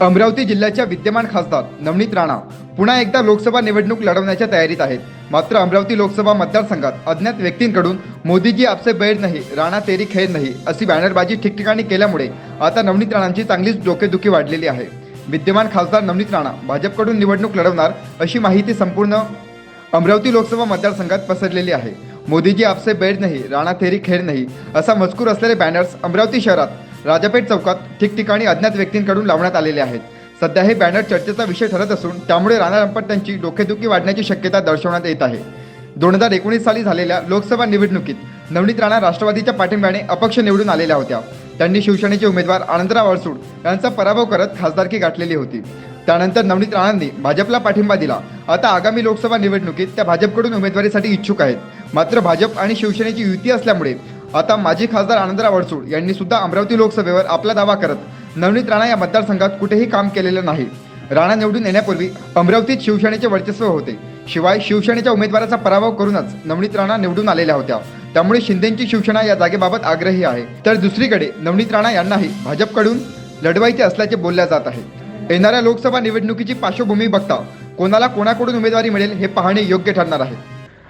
अमरावती जिल्ह्याच्या विद्यमान खासदार नवनीत राणा पुन्हा एकदा लोकसभा निवडणूक लढवण्याच्या तयारीत आहेत. मात्र अमरावती लोकसभा मतदारसंघात अज्ञात व्यक्तींकडून मोदीजी आपसे बैर नाही राणा तेरी खैर नाही अशी बॅनरबाजी ठिकठिकाणी केल्यामुळे आता नवनीत राणांची चांगलीच डोकेदुखी वाढलेली आहे. विद्यमान खासदार नवनीत राणा भाजपकडून निवडणूक लढवणार अशी माहिती संपूर्ण अमरावती लोकसभा मतदारसंघात पसरलेली आहे. मोदीजी आपसे बैर नाही राणा तेरी खैर नाही असा मजकूर असलेले बॅनर्स अमरावती शहरात राजापेठ चौकात ठिकठिकाणी अज्ञात व्यक्तींकडून लावण्यात आलेले आहेत. सध्या हे बॅनर चर्चेचा विषय ठरत असून त्यामुळे राणा लंपट डोकेदुखी वाढण्याची शक्यता दर्शवण्यात येत आहे. दोन हजार एकोणीस साली झालेल्या लोकसभा निवडणुकीत नवनीत राणा राष्ट्रवादीच्या पाठिंब्याने अपक्ष निवडून आलेल्या होत्या. त्यांनी शिवसेनेचे उमेदवार आनंदराव अडसूड यांचा पराभव करत खासदारकी गाठलेली होती. त्यानंतर नवनीत राणांनी भाजपला पाठिंबा दिला. आता आगामी लोकसभा निवडणुकीत त्या भाजपकडून उमेदवारीसाठी इच्छुक आहेत. मात्र भाजप आणि शिवसेनेची युती असल्यामुळे आता माजी खासदार आनंदराव अडसूळ यांनी सुद्धा अमरावती लोकसभेवर आपला दावा करत नवनीत राणा या मतदारसंघात कुठेही काम केलेलं नाही. राणा निवडून येण्यापूर्वी अमरावतीत शिवसेनेचे वर्चस्व होते. शिवाय शिवसेनेच्या उमेदवाराचा पराभव करूनच नवनीत राणा निवडून आलेल्या होत्या. त्यामुळे शिंदेची शिवसेना या जागेबाबत आग्रही आहे. तर दुसरीकडे नवनीत राणा यांनाही भाजपकडून लढवायचे असल्याचे बोलल्या जात आहे. येणाऱ्या लोकसभा निवडणुकीची पार्श्वभूमी बघता कोणाला कोणाकडून उमेदवारी मिळेल हे पाहणे योग्य ठरणार आहे.